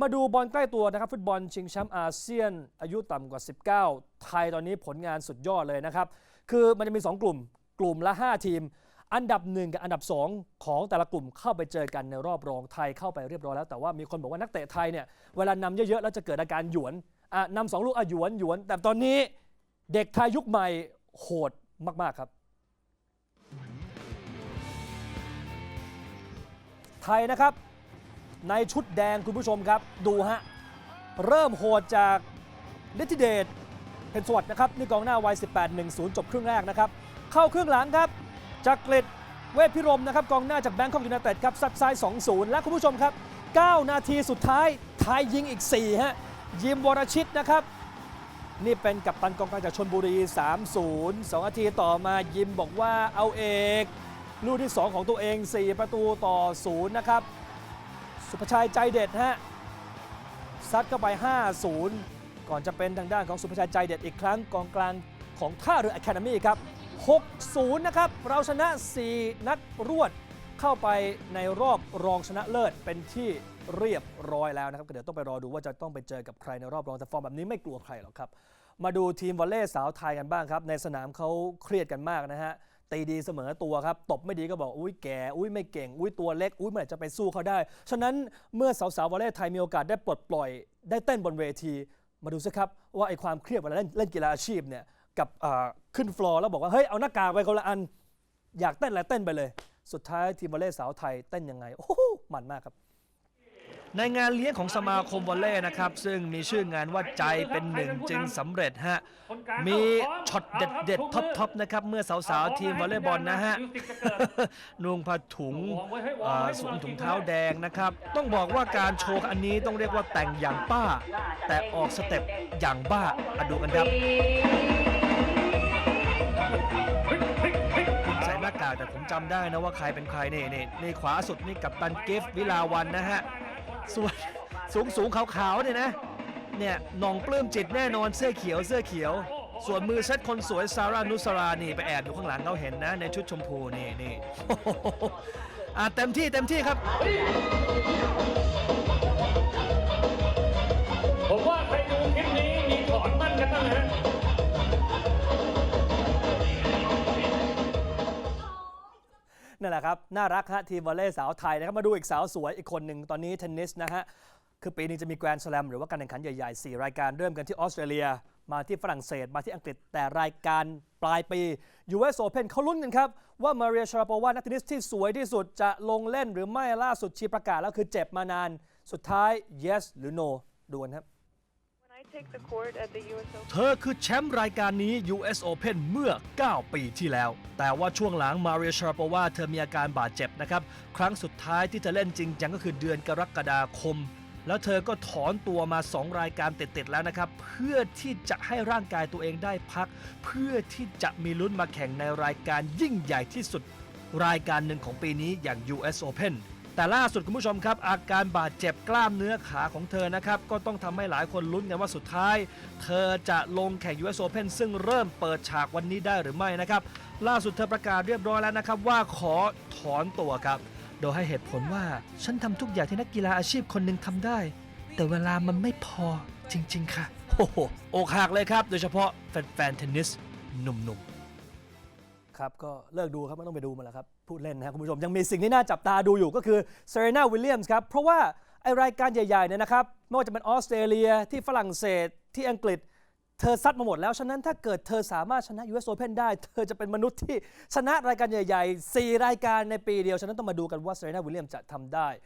มาดูบอลใกล้ตัวนะครับ ฟุตบอลชิงแชมป์อาเซียน อายุต่ำกว่า 19 ไทยตอนนี้ผลงานสุดยอดเลยนะครับ คือมันจะมี 2 กลุ่ม กลุ่มละ 5 ทีม อันดับ 1 กับอันดับ 2 ของแต่ละกลุ่มเข้าไปเจอกันในรอบรองไทยเข้าไปเรียบร้อยแล้ว แต่ว่ามีคนบอกว่านักเตะไทยเนี่ยเวลานำเยอะๆ แล้วจะเกิดอาการหยวนนำสองลูกอะหยวนหยวน แต่ตอนนี้เด็กไทยยุคใหม่โหดมากๆครับไทยนะครับ ในชุดแดงคุณผู้ชมครับ ดูฮะ เริ่มโหดจากฤทธิเดชเพนสวัสดนะครับนี่กองหน้าวัย 18-1-0 จบครึ่งแรกนะครับ เข้าครึ่งหลังครับ จากกฤษเวทพิรมนะครับกองหน้าจากแบงคอกยูไนเต็ดครับซัดซ้าย 2-0 และคุณผู้ชมครับ 9 นาทีสุดท้ายไทยยิงอีก 4 ฮะ ยิมวรชิตนะครับ นี่เป็นกัปตันกองกลางจากชนบุรี 3-0 2 นาทีต่อมายิมบอกว่าเอาเอก ลูกที่ 2 ของตัวเอง 4 ประตูต่อ 0 นะครับ สุภชัยใจเด็ดฮะซัดเข้าไป 5-0 ก่อนจะเป็นทางด้านของสุภชัยใจเด็ดอีกครั้งกองกลางของท่าเรืออะคาเดมี่ครับ 6-0 นะครับ เราชนะ 4 นัดรวดเข้าไปในรอบรองชนะเลิศเป็นที่เรียบร้อยแล้วนะครับเดี๋ยวต้องไปรอดูว่าจะต้องไปเจอกับใครในรอบรองแต่ฟอร์มแบบนี้ไม่กลัวใครหรอกครับ มาดูทีมวอลเลย์สาวไทยกันบ้างครับ ในสนามเขาเครียดกันมากนะฮะ ตีดีเสมอตัวครับ ตบไม่ดีก็บอกอุ้ยแก่อุ้ยไม่เก่ง อุ้ยตัวเล็กอุ้ยเมื่อไหร่จะไปสู้เขาได้ ฉะนั้นเมื่อสาวๆวอลเลย์ไทยมีโอกาสได้ปลดปล่อย ได้เต้นบนเวที มาดูสิครับว่าไอ้ความเครียดเวลาเล่นเล่นกีฬาอาชีพเนี่ยกับขึ้นฟลอร์แล้วบอกว่าเฮ้ยเอาหน้ากากไปคนละอัน อยากเต้นอะไรเต้นไปเลย สุดท้ายทีมวอลเลย์สาวไทยเต้นยังไงโอ้โหมันมากครับ ในงานเลี้ยงของสมาคมวอลเลย์นะครับ ซึ่งมีชื่องานว่าใจเป็นหนึ่งจึงสำเร็จฮะ มีช็อตเด็ดๆท็อปๆนะครับ เมื่อสาวๆ ทีมวอลเลย์บอลนะฮะนุ่งผ้าถุงสวมถุงเท้าแดงนะครับ ต้องบอกว่าการโชว์อันนี้ต้องเรียกว่าแต่งอย่างป้า แต่ออกสเต็ปอย่างบ้ามาดูกันครับใส่หน้ากากแต่ผมจำได้นะว่าใครเป็นใครนี่นี่นี่ขวาสุดนี่กับตันเกฟวิลาวันนะฮะ ส่วนสูงสูงขาวๆเนี่ยนะเนี่ยหน่องปลื้มจิตแน่นอนเสื้อเขียวเสื้อเขียว ส่วนมือเซตคนสวยซาร่านุสรานี่ไปแอบอยู่ข้างหลังเขาเห็นนะ ในชุดชมพูนี่นี่อะเต็มที่เต็มที่ครับ ผมว่าใครดูคลิปนี้มีถอนมั่นกันบ้างนะ นั่นแหละครับ น่ารักฮะทีมวอลเลย์สาวไทยนะครับมาดูอีกสาวสวยอีกคนหนึ่งตอนนี้เทนนิสนะฮะคือปีนี้จะมีแกรนด์สแลมหรือว่าการแข่งขันใหญ่ๆ 4 รายการเริ่มกันที่ออสเตรเลีย มาที่ฝรั่งเศสมาที่อังกฤษแต่รายการปลายปี US Open เขาลุ้นกันครับ ว่ามาเรียชาราโปวานักเทนนิสที่สวยที่สุดจะลงเล่นหรือไม่ล่าสุดชีประกาศแล้วคือเจ็บมานาน สุดท้าย yes หรือ no ดูกันครับ take the court at the US Open, เธอคือแชมป์รายการนี้ US Open เมื่อ 9 ปีที่แล้ว แต่ว่าช่วงหลังมาเรียชาราโปวาเธอมีอาการบาดเจ็บนะครับ ครั้งสุดท้ายที่เธอเล่นจริงจังก็คือเดือนกรกฎาคม แล้วเธอก็ถอนตัวมา 2 รายการติดๆแล้วนะครับ เพื่อที่จะให้ร่างกายตัวเองได้พัก เพื่อที่จะมีลุ้นมาแข่งในรายการยิ่งใหญ่ที่สุด รายการหนึ่งของปีนี้อย่าง US Open แต่ล่าสุดคุณผู้ชมครับ อาการบาดเจ็บกล้ามเนื้อขาของเธอนะครับ ก็ต้องทำให้หลายคนลุ้นกันว่าสุดท้าย เธอจะลงแข่ง US Open ซึ่งเริ่มเปิดฉากวันนี้ได้หรือไม่นะครับ ล่าสุดเธอประกาศเรียบร้อยแล้วนะครับ ว่าขอถอนตัวครับ โดยให้เหตุผลว่าฉันทำทุกอย่างที่นักกีฬาอาชีพคนหนึ่งทำได้ แต่เวลามันไม่พอจริง ๆ ค่ะโอ้โหอกหักเลยครับ โดยเฉพาะแฟนๆเทนนิสหนุ่มๆ ครับก็เลิกดูครับไม่ต้องไปดูมันแล้วครับ พูดเล่นนะครับคุณผู้ชม ยังมีสิ่งที่น่าจับตาดูอยู่ก็คือเซเรนาวิลเลียมส์ครับ เพราะว่าไอรายการใหญ่ๆเนี่ยนะครับ ไม่ว่าจะเป็นออสเตรเลียที่ฝรั่งเศสที่อังกฤษ เธอซัดมาหมดแล้ว ฉะนั้นถ้าเกิดเธอสามารถชนะ US Open ได้ เธอจะเป็นมนุษย์ที่ชนะรายการใหญ่ ๆ 4 รายการในปีเดียว ฉะนั้นต้องมาดูกันว่าเซเรนาวิลเลียมจะทำได้